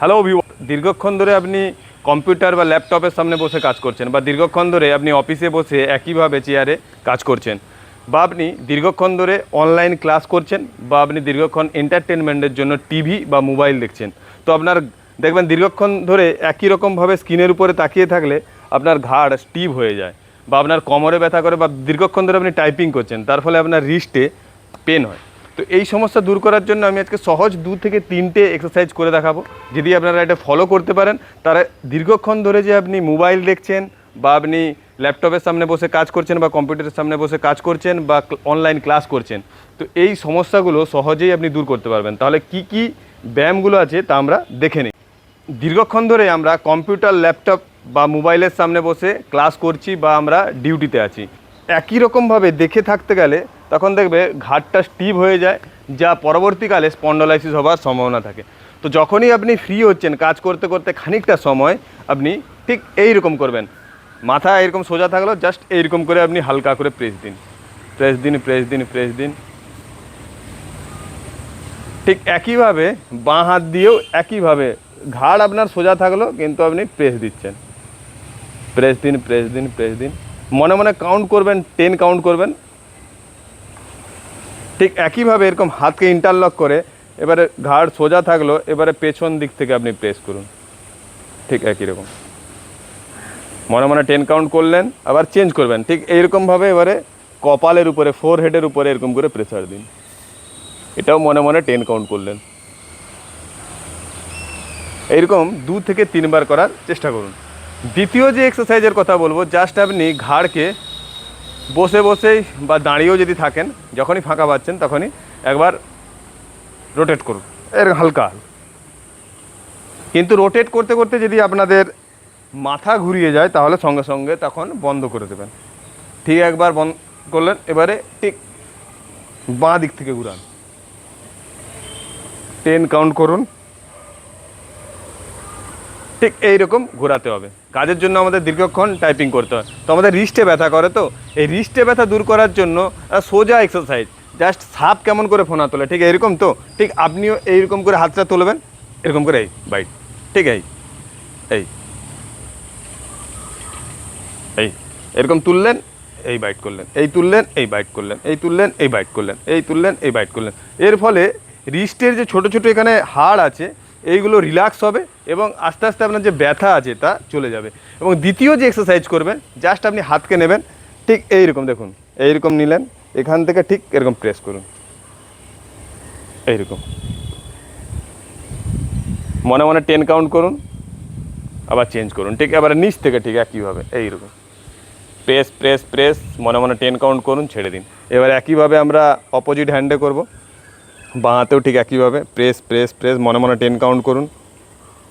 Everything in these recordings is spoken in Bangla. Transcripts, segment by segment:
হ্যালো ভিউ দীর্ঘক্ষণ ধরে আপনি কম্পিউটার বা ল্যাপটপের সামনে বসে কাজ করছেন বা দীর্ঘক্ষণ ধরে আপনি অফিসে বসে একইভাবে চেয়ারে কাজ করছেন বা আপনি দীর্ঘক্ষণ ধরে অনলাইন ক্লাস করছেন বা আপনি দীর্ঘক্ষণ এন্টারটেনমেন্টের জন্য টিভি বা মোবাইল দেখছেন। তো আপনার দেখবেন দীর্ঘক্ষণ ধরে একই রকমভাবে স্ক্রিনের উপরে তাকিয়ে থাকলে আপনার ঘাড় স্টিভ হয়ে যায় বা আপনার কোমরে ব্যথা করে বা দীর্ঘক্ষণ ধরে আপনি টাইপিং করছেন, তার ফলে আপনার রিস্টে পেন হয়। তো এই সমস্যা দূর করার জন্য আমি আজকে সহজ দু থেকে তিনটে এক্সারসাইজ করে দেখাবো। যদি আপনারা এটা ফলো করতে পারেন, তারা দীর্ঘক্ষণ ধরে যে আপনি মোবাইল দেখছেন বা আপনি ল্যাপটপের সামনে বসে কাজ করছেন বা কম্পিউটারের সামনে বসে কাজ করছেন বা অনলাইন ক্লাস করছেন, তো এই সমস্যাগুলো সহজেই আপনি দূর করতে পারবেন। তাহলে কি কি ব্যায়ামগুলো আছে তা আমরা দেখে নিই। দীর্ঘক্ষণ ধরে আমরা কম্পিউটার ল্যাপটপ বা মোবাইলের সামনে বসে ক্লাস করছি বা আমরা ডিউটিতে আছি। একই রকমভাবে দেখে থাকতে গেলে তখন দেখবে ঘাটটা স্টিভ হয়ে যায়, যা পরবর্তীকালে স্পন্ডলাইসিস হওয়ার সম্ভাবনা থাকে। তো যখনই আপনি ফ্রি হচ্ছেন, কাজ করতে করতে খানিকটা সময়, আপনি ঠিক এই রকম করবেন। মাথা এরকম সোজা থাকল জাস্ট এইরকম করে আপনি হালকা করে প্রেস দিন। প্রেস দিন প্রেস দিন প্রেস দিন। ঠিক একইভাবে বাঁ হাত দিয়েও একইভাবে ঘাড় আপনার সোজা থাকল, কিন্তু আপনি প্রেস দিচ্ছেন। প্রেস দিন প্রেস দিন প্রেস দিন। মনে মনে কাউন্ট করবেন টেন কাউন্ট করবেন। ঠিক একইভাবে এরকম হাতকে ইন্টারলক করে এবারে ঘাড় সোজা থাকল, এবারে পেছন দিক থেকে আপনি প্রেস করুন। ঠিক একই রকম। মনে মনে টেন কাউন্ট করলেন, আবার চেঞ্জ করবেন। ঠিক এইরকমভাবে এবারে কপালের উপরে ফোর হেডের উপরে এরকম করে প্রেসার দিন। এটাও মনে মনে টেন কাউন্ট করলেন। এইরকম দু থেকে তিনবার করার চেষ্টা করুন। দ্বিতীয় যে এক্সারসাইজের কথা বলব জাস্ট আপনি ঘাড়কে বসে বসেই বা দাঁড়িয়েও যদি থাকেন, যখনই ফাঁকা পাচ্ছেন তখনই একবার রোটেট করুন। এর হালকা। কিন্তু রোটেট করতে করতে যদি আপনাদের মাথা ঘুরিয়ে যায়, তাহলে সঙ্গে সঙ্গে তখন বন্ধ করে দেবেন। ঠিক একবার বন্ধ করলেন, এবারে ঠিক বাঁ দিক থেকে ঘুরান। টেন কাউন্ট করুন। ঠিক এইরকম ঘোরাতে হবে। কাজের জন্য আমাদের দীর্ঘক্ষণ টাইপিং করতে হয়। তো আমাদের রিস্টে ব্যথা করে তো, এই রিস্টে ব্যথা দূর করার জন্য সোজা এক্সারসাইজ জাস্ট সাপ কেমন করে ফোনা তোলে, ঠিক এরকম তো? ঠিক আপনিও এইরকম করে হাতটা তুলবেন, এরকম করে, এই বাইট ঠিক এই এই এই, এরকম তুললেন, এই বাইট করলেন, এই তুললেন, এই বাইট করলেন, এই তুললেন, এই বাইট করলেন, এই তুললেন, এই বাইট করলেন। এর ফলে রিস্টের যে ছোট ছোট এখানে হাড় আছে এইগুলো রিল্যাক্স হবে এবং আস্তে আস্তে আপনার যে ব্যথা আছে তা চলে যাবে। এবং দ্বিতীয় যে এক্সারসাইজ করবেন জাস্ট আপনি হাতকে নেবেন, ঠিক এইরকম দেখুন, এইরকম নিলেন, এখান থেকে ঠিক এরকম প্রেস করুন। এইরকম। মনে মনে টেন কাউন্ট করুন, আবার চেঞ্জ করুন, ঠিক আবার নিচ থেকে ঠিক একইভাবে, এইরকম। প্রেস প্রেস প্রেস মনে মনে টেন কাউন্ট করুন, ছেড়ে দিন। এবার একইভাবে আমরা অপোজিট হ্যান্ডে করব। বাঁহাতেও ঠিক একইভাবে। প্রেস প্রেস প্রেস মনে মনে টেন কাউন্ট করুন।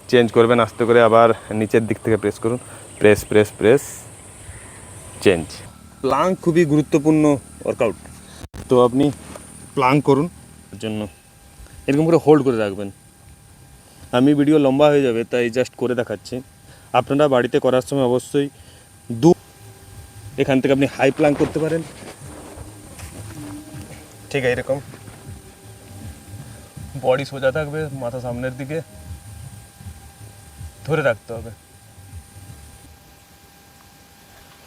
চেঞ্জ করবেন আস্তে করে আবার নিচের দিক থেকে প্রেস করুন। প্রেস প্রেস প্রেস চেঞ্জ প্লাং খুবই গুরুত্বপূর্ণ ওয়ার্কআউট তো আপনি প্লাং করুন। জন্য এরকম করে হোল্ড করে রাখবেন। আমি ভিডিও লম্বা হয়ে যাবে তাই জাস্ট করে দেখাচ্ছি। আপনারা বাড়িতে করার সময় অবশ্যই দু এখান থেকে আপনি হাই প্লাং করতে পারেন। ঠিক আছে এরকম বডি সোজা থাকবে, মাথা সামনের দিকে। ধরে রাখতে হবে।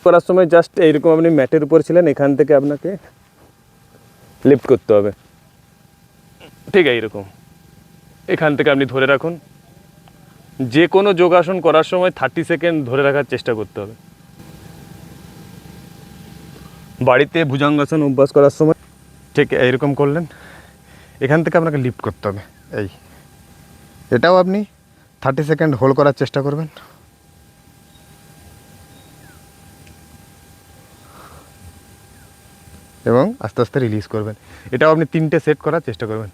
করার সময় জাস্ট এইরকম আপনি ম্যাটের উপর ছিলেন, এখান থেকে আপনাকে লিফট করতে হবে। ঠিক এইরকম। এখান থেকে আপনি ধরে রাখুন। যে কোনো যোগাসন করার সময় থার্টি সেকেন্ড ধরে রাখার চেষ্টা করতে হবে। বাড়িতে ভুজঙ্গাসন অভ্যাস করার সময় ঠিক এইরকম করলেন। এখান থেকে আপনাকে লিফট করতে হবে, এই। এটাও আপনি থার্টি সেকেন্ড হোল্ড করার চেষ্টা করবেন। এবং আস্তে আস্তে রিলিজ করবেন। এটাও আপনি তিনটে সেট করার চেষ্টা করবেন।